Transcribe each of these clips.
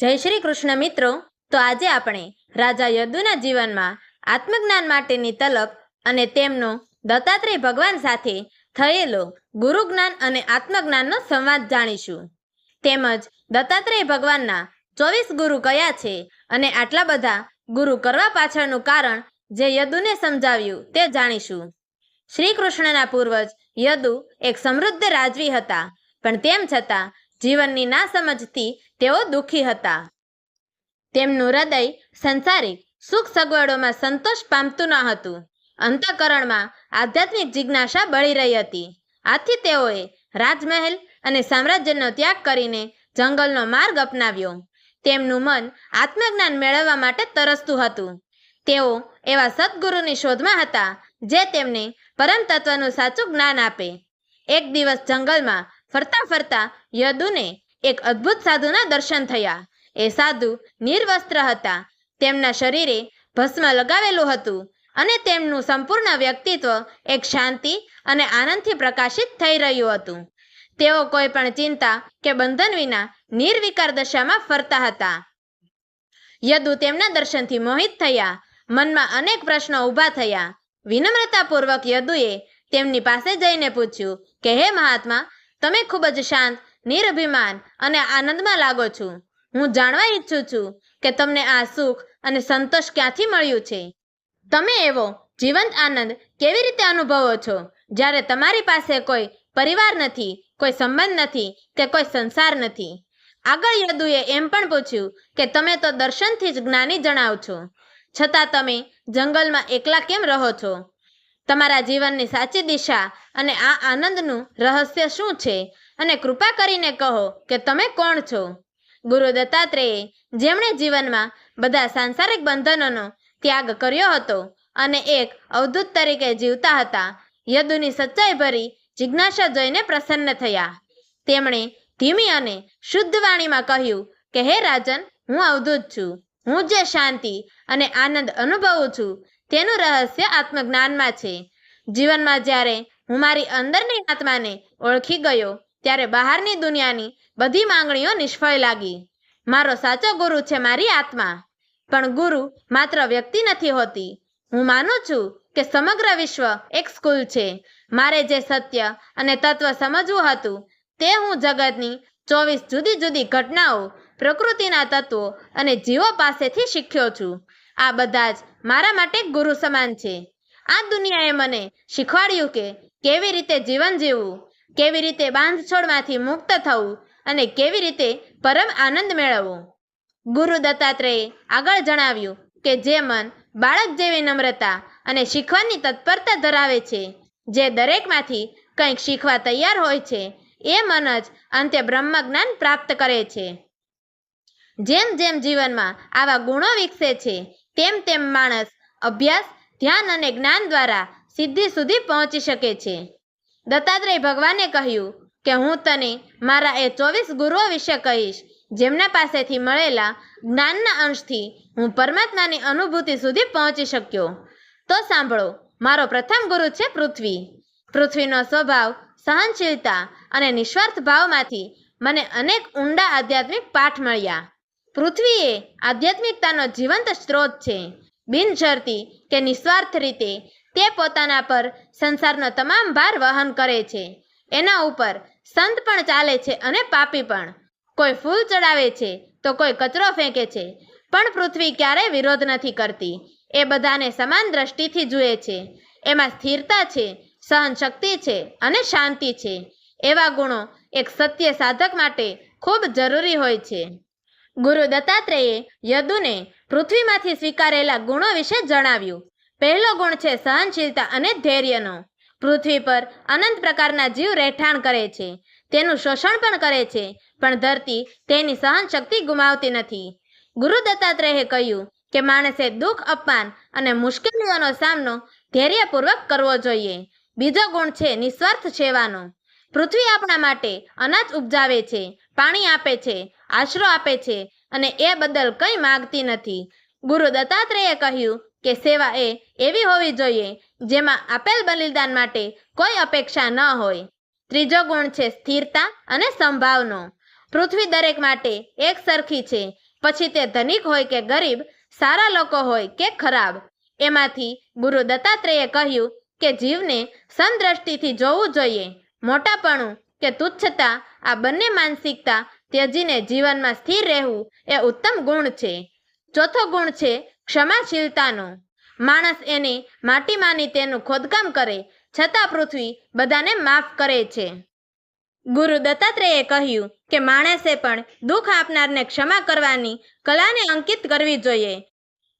જય શ્રી કૃષ્ણ મિત્રો. તો આજે આપણે રાજા યદુના જીવનમાં આત્મજ્ઞાન માટેની તલબ અને તેમનો દત્તાત્રેય ભગવાન સાથે થયેલો ગુરુ જ્ઞાન અને આત્મજ્ઞાનનો સંવાદ જાણીશું. તેમજ દત્તાત્રેય ભગવાનના ચોવીસ ગુરુ કયા છે અને આટલા બધા ગુરુ કરવા પાછળનું કારણ જે યદુને સમજાવ્યું તે જાણીશું. શ્રી કૃષ્ણના પૂર્વજ યદુ એક સમૃદ્ધ રાજવી હતા, પણ તેમ છતાં જીવનની ના સમજથી તેઓ દુઃખી હતા. તેમનું હૃદય સંસારિક સુખ સગવડોમાં સંતોષ પામતું ન હતું. અંતઃકરણમાં આધ્યાત્મિક જિજ્ઞાસા બળી રહી હતી. આથી તેઓએ રાજમહેલ અને સામ્રાજ્યનો ત્યાગ કરીને જંગલનો માર્ગ અપનાવ્યો. તેમનું મન આત્મજ્ઞાન મેળવવા માટે તરસતું હતું. તેઓ એવા સદગુરુની શોધમાં હતા જે તેમને પરમ તત્વનું સાચું જ્ઞાન આપે. એક દિવસ જંગલમાં ફરતા ફરતા યદુને એક અદ્ભુત સાધુના દર્શન થયા. એ સાધુ નિર્વસ્ત્ર હતા. તેમના શરીરે ભસ્મ લગાવેલું હતું અને તેમનું સંપૂર્ણ વ્યક્તિત્વ એક શાંતિ અને આનંદથી પ્રકાશિત થઈ રહ્યું હતું. તેઓ કોઈ પણ ચિંતા કે બંધન વિના નિર્વિકાર દશામાં ફરતા હતા. યદુ તેમના દર્શનથી મોહિત થયા. મનમાં અનેક પ્રશ્નો ઊભા થયા. વિનમ્રતાપૂર્વક યદુએ તેમની પાસે જઈને પૂછ્યું કે, હે મહાત્મા, તમે ખૂબ જ શાંત નિરભિમાન અને આનંદમાં લાગો છો. હું જાણવા ઈચ્છું છું કે તમને આ સુખ અને સંતોષ ક્યાંથી મળ્યું છે? તમે એવો જીવંત આનંદ કેવી રીતે અનુભવો છો? જ્યારે તમારી પાસે કોઈ પરિવાર નથી, કોઈ સંબંધ નથી કે કોઈ સંસાર નથી. આગળ યદુએ એમ પણ પૂછ્યું કે તમે તો દર્શનથી જ જ્ઞાની જણાવ છો. છતાં તમે જંગલમાં એકલા કેમ રહો છો? તમારા જીવનની સાચી દિશા અને આ આનંદનું રહસ્ય શું છે? અને કૃપા કરીને કહો કે તમે કોણ છો? ગુરુ દત્તાત્રેય જેમણે જીવનમાં બધા સાંસારિક બંધનોનો ત્યાગ કર્યો હતો અને એક અવધૂત તરીકે જીવતા હતા, યદુની સચ્ચાઈ ભરી જિજ્ઞાસા જોઈને પ્રસન્ન થયા. તેમણે ધીમી અને શુદ્ધ વાણીમાં કહ્યું કે, હે રાજન, હું અવધૂત છું, હું જે શાંતિ અને આનંદ અનુભવું છું, તેનું રહસ્ય આત્મજ્ઞાનમાં છે. જીવનમાં જ્યારે હું મારી અંદરની આત્માને ઓળખી ગયો ત્યારે બહારની દુનિયાની બધી માંગણીઓ નિષ્ફળ લાગી. મારો સાચો ગુરુ છે મારી આત્મા. પણ ગુરુ માત્ર વ્યક્તિ નથી હોતી. હું માનું છું કે સમગ્ર વિશ્વ એક સ્કૂલ છે. મારે જે સત્ય અને તત્વ સમજવું હતું તે હું જગતની ચોવીસ જુદી જુદી ઘટનાઓ, પ્રકૃતિના તત્વો અને જીવો પાસેથી શીખ્યો છું. આ બધા જ મારા માટે ગુરુ સમાન છે. આ દુનિયાએ મને શીખવાડ્યું કે કેવી રીતે જીવન જીવવું. કેવી રીતે બાંધછોડમાંથી મુક્ત થવું અને કેવી રીતે પરમ આનંદ મેળવવો? ગુરુ દત્તાત્રેયે આગળ જણાવ્યું કે જે મન બાળક જેવી નમ્રતા અને શીખવાની તત્પરતા ધરાવે છે, જે દરેકમાંથી કંઈક શીખવા તૈયાર હોય છે, એ મન જ અંતે બ્રહ્મ જ્ઞાન પ્રાપ્ત કરે છે. જેમ જેમ જીવનમાં આવા ગુણો વિકસે છે, તેમ તેમ માણસ અભ્યાસ, ધ્યાન અને જ્ઞાન દ્વારા સિદ્ધિ સુધી પહોંચી શકે છે. દત્તાત્રેય ભગવાને કહ્યું કે હું તને મારા એ ચોવીસ ગુરુઓ વિશે કહીશ, જેમના પાસેથી મળેલા જ્ઞાનના અંશથી હું પરમાત્માની અનુભૂતિ સુધી પહોંચી શક્યો. તો સાંભળો, મારો પ્રથમ ગુરુ છે પૃથ્વી. પૃથ્વીનો સ્વભાવ સહનશીલતા અને નિસ્વાર્થ ભાવમાંથી મને અનેક ઊંડા આધ્યાત્મિક પાઠ મળ્યા. પૃથ્વી એ આધ્યાત્મિકતાનો જીવંત સ્ત્રોત છે. બિનશરતી કે નિસ્વાર્થ રીતે તે પોતાના પર સંસારનો તમામ ભાર વહન કરે છે. એના ઉપર સંત પણ ચાલે છે અને પાપી પણ. કોઈ ફૂલ ચડાવે છે તો કોઈ કચરો ફેંકે છે, પણ પૃથ્વી ક્યારેય વિરોધ નથી કરતી. એ બધાને સમાન દ્રષ્ટિથી જુએ છે. એમાં સ્થિરતા છે સહન શક્તિ છે અને શાંતિ છે. એવા ગુણો એક સત્ય સાધક માટે ખૂબ જરૂરી હોય છે. ગુરુ દત્તાત્રેયે યદુને પૃથ્વીમાંથી સ્વીકારેલા ગુણો વિશે જણાવ્યું. પહેલો ગુણ છે સહનશીલતા અને ધૈર્યનો. પૃથ્વી પર અનંત પ્રકારના જીવ રહેઠાણ કરે છે. તેનું શોષણ પણ કરે છે, પણ ધરતી તેની સહન શક્તિ ગુમાવતી નથી. ગુરુ દત્તાત્રેયે કહ્યું કે માણસે દુઃખ, અપમાન અને મુશ્કેલીઓનો સામનો ધૈર્યપૂર્વક કરવો જોઈએ. બીજો ગુણ છે નિસ્વાર્થ સેવાનો. પૃથ્વી આપણા માટે અનાજ ઉપજાવે છે, પાણી આપે છે, આશરો આપે છે અને એ બદલ કંઈ માગતી નથી. ગુરુ દત્તાત્રેયે કહ્યું કે સેવા એ એવી હોવી જોઈએ જેમાં આપેલ બલિદાન માટે કોઈ અપેક્ષા ન હોય. ત્રીજો ગુણ છે સ્થિરતા અને સંભાવનો. પૃથ્વી દરેક માટે એક સરખી છે. પછી તે ધનિક હોય કે ગરીબ, સારા લોકો હોય કે ખરાબ. એમાંથી ગુરુ દત્તાત્રેયે કહ્યું કે જીવને સંદ્રષ્ટિથી જોવું જોઈએ. મોટાપણું કે તુચ્છતા, આ બંને માનસિકતા ત્યજીને જીવનમાં સ્થિર રહેવું એ ઉત્તમ ગુણ છે. ચોથો ગુણ છે ક્ષમાશીલતાનો. માણસ એને માટી માની તેનું ખોદકામ કરે, છતાં પૃથ્વી બધાને માફ કરે છે. ગુરુ દત્તાત્રેયે કહ્યું કે માણસે પણ દુઃખ આપનારને ક્ષમા કરવાની કલાને અંકિત કરવી જોઈએ.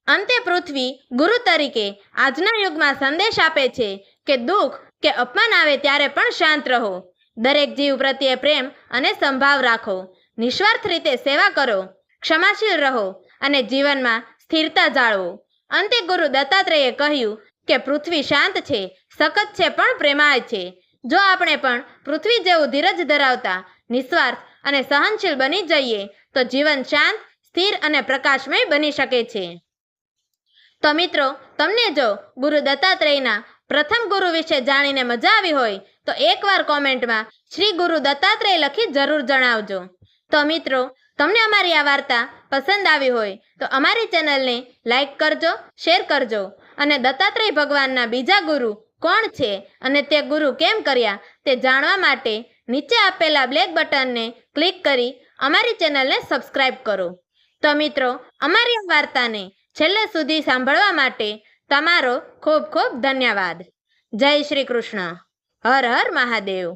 અંતે પૃથ્વી ગુરુ તરીકે આજના યુગમાં સંદેશ આપે છે કે દુઃખ કે અપમાન આવે ત્યારે પણ શાંત રહો. દરેક જીવ પ્રત્યે પ્રેમ અને સંભાવ રાખો. નિસ્વાર્થ રીતે સેવા કરો. ક્ષમાશીલ રહો અને જીવનમાં સ્થિરતા જાળવો. અંતે ગુરુ દત્તાત્રેયે કહ્યું કે પૃથ્વી શાંત છે, સખત છે પણ પ્રેમાય છે. જો આપણે પણ પૃથ્વી જેવું ધીરજ ધરાવતા, નિસ્વાર્થ અને સહનશીલ બની જઈએ, તો જીવન શાંત, સ્થિર અને પ્રકાશમય બની શકે છે. તો મિત્રો, તમને જો ગુરુ દત્તાત્રેયના પ્રથમ ગુરુ વિશે જાણીને મજા આવી હોય, તો એકવાર કોમેન્ટમાં શ્રી ગુરુ દત્તાત્રેય લખી જરૂર જણાવજો. તો મિત્રો તમને અમારી આ વાર્તા પસંદ આવી હોય તો અમારી ચેનલને લાઇક કરજો, શેર કરજો અને દત્તાત્રેય ભગવાનના બીજા ગુરુ કોણ છે અને તે ગુરુ કેમ કર્યા તે જાણવા માટે નીચે આપેલા બ્લેક બટનને ક્લિક કરી અમારી ચેનલને સબસ્ક્રાઇબ કરો. તો મિત્રો, અમારી આ વાર્તાને છેલ્લે સુધી સાંભળવા માટે તમારો ખૂબ ખૂબ ધન્યવાદ. જય શ્રી કૃષ્ણ. હર હર મહાદેવ.